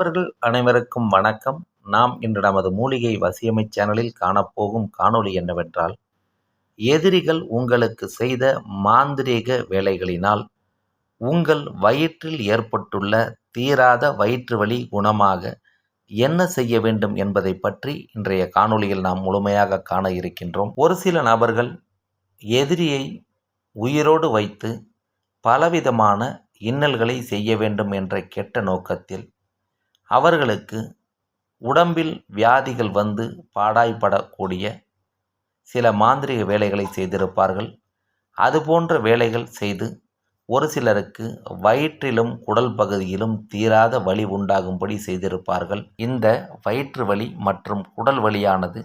நண்பர்கள் அனைவருக்கும் வணக்கம். நாம் இன்று நமது மூலிகை வசியமை சேனலில் காணப்போகும் காணொளி என்னவென்றால் எதிரிகள் உங்களுக்கு செய்த மாந்திரீக வேலைகளினால் உங்கள் வயிற்றில் ஏற்பட்டுள்ள தீராத வயிற்று வலி குணமாக என்ன செய்ய வேண்டும் என்பதை பற்றி இன்றைய காணொளியில் நாம் முழுமையாக காண இருக்கின்றோம். ஒரு சில நபர்கள் எதிரியை உயிரோடு வைத்து பலவிதமான இன்னல்களை செய்ய வேண்டும் என்ற கெட்ட நோக்கத்தில் அவர்களுக்கு உடம்பில் வியாதிகள் வந்து பாடாய்படக்கூடிய சில மாந்திரிக வேலைகளை செய்திருப்பார்கள். அதுபோன்ற வேலைகள் செய்து ஒரு சிலருக்கு வயிற்றிலும் குடல் பகுதியிலும் தீராத வலி உண்டாகும்படி செய்திருப்பார்கள். இந்த வயிற்று வலி மற்றும் குடல் வலியானது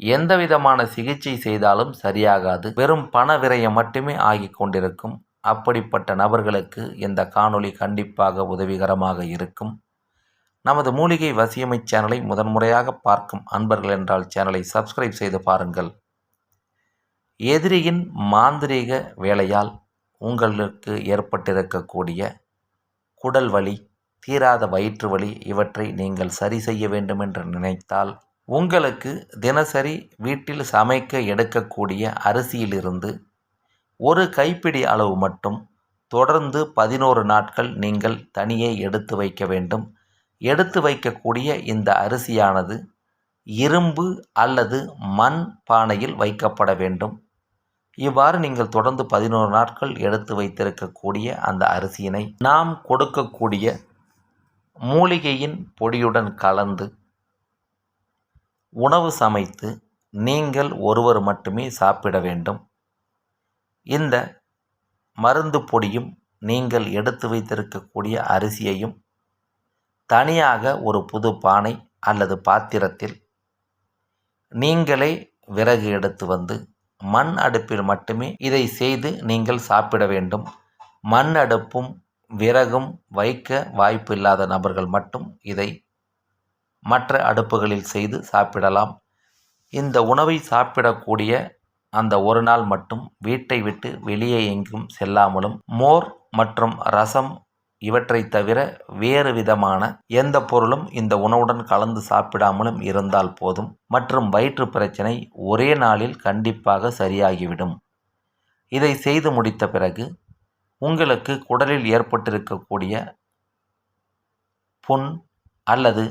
எந்த விதமான சிகிச்சை செய்தாலும் சரியாகாது. வெறும் பண விரயம் மட்டுமே ஆகிக் கொண்டிருக்கும். அப்படிப்பட்ட நபர்களுக்கு இந்த காணொளி கண்டிப்பாக உதவிகரமாக இருக்கும். நமது மூலிகை வசியமை சேனலை முதன்முறையாக பார்க்கும் அன்பர்கள் என்றால் சேனலை சப்ஸ்கிரைப் செய்து பாருங்கள். எதிரியின் மாந்திரீக வேலையால் உங்களுக்கு ஏற்பட்டிருக்கக்கூடிய குடல் வலி தீராத வயிற்று வலி இவற்றை நீங்கள் சரி செய்ய வேண்டும் என்று நினைத்தால் உங்களுக்கு தினசரி வீட்டில் சமைக்க எடுக்கக்கூடிய அரிசியிலிருந்து ஒரு கைப்பிடி அளவு மட்டும் தொடர்ந்து பதினோரு நாட்கள் நீங்கள் தனியே எடுத்து வைக்க வேண்டும். எடுத்து வைக்கக்கூடிய இந்த அரிசியானது இரும்பு அல்லது மண் பானையில் வைக்கப்பட வேண்டும். இவ்வாறு நீங்கள் தொடர்ந்து பதினோரு நாட்கள் எடுத்து வைத்திருக்கக்கூடிய அந்த அரிசியினை நாம் கொடுக்கக்கூடிய மூலிகையின் பொடியுடன் கலந்து உணவு சமைத்து நீங்கள் ஒருவர் மட்டுமே சாப்பிட வேண்டும். இந்த மருந்து பொடியும் நீங்கள் எடுத்து வைத்திருக்கக்கூடிய அரிசியையும் தனியாக ஒரு புது பானை அல்லது பாத்திரத்தில் நீங்களே விறகு எடுத்து வந்து மண் அடுப்பில் மட்டுமே இதை செய்து நீங்கள் சாப்பிட வேண்டும். மண் அடுப்பும் விறகும் வைக்க வாய்ப்பு இல்லாத நபர்கள் மட்டும் இதை மற்ற அடுப்புகளில் செய்து சாப்பிடலாம். இந்த உணவை சாப்பிடக்கூடிய அந்த ஒரு நாள் மட்டும் வீட்டை விட்டு வெளியே எங்கும் செல்லாமலும் மோர் மற்றும் ரசம் இவற்றை தவிர வேறு விதமான எந்த பொருளும் இந்த உணவுடன் கலந்து சாப்பிடாமலும் இருந்தால் போதும். மற்றும் வயிற்று பிரச்சனை ஒரே நாளில் கண்டிப்பாக சரியாகிவிடும். இதை செய்து முடித்த பிறகு உங்களுக்கு குடலில் ஏற்பட்டிருக்கக்கூடிய புண் அல்லது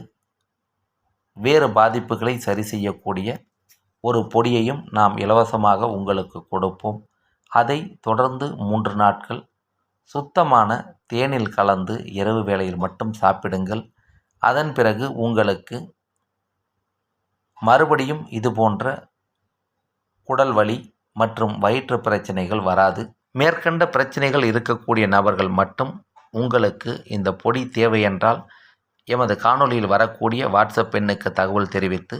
வேறு பாதிப்புகளை சரி செய்யக்கூடிய ஒரு பொடியையும் நாம் இலவசமாக உங்களுக்கு கொடுப்போம். அதை தொடர்ந்து மூன்று நாட்கள் சுத்தமான தேனில் கலந்து இரவு வேளையில் மட்டும் சாப்பிடுங்கள். அதன் பிறகு உங்களுக்கு மறுபடியும் இது போன்ற குடல் வலி மற்றும் வயிற்று பிரச்சனைகள் வராது. மேற்கண்ட பிரச்சனைகள் இருக்கக்கூடிய நபர்கள் மட்டும் உங்களுக்கு இந்த பொடி தேவையென்றால் எமது காணொளியில் வரக்கூடிய வாட்ஸ்அப் எண்ணுக்கு தகவல் தெரிவித்து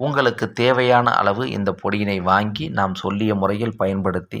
உங்களுக்கு தேவையான அளவு இந்த பொடியினை வாங்கி நாம் சொல்லிய முறையில் பயன்படுத்தி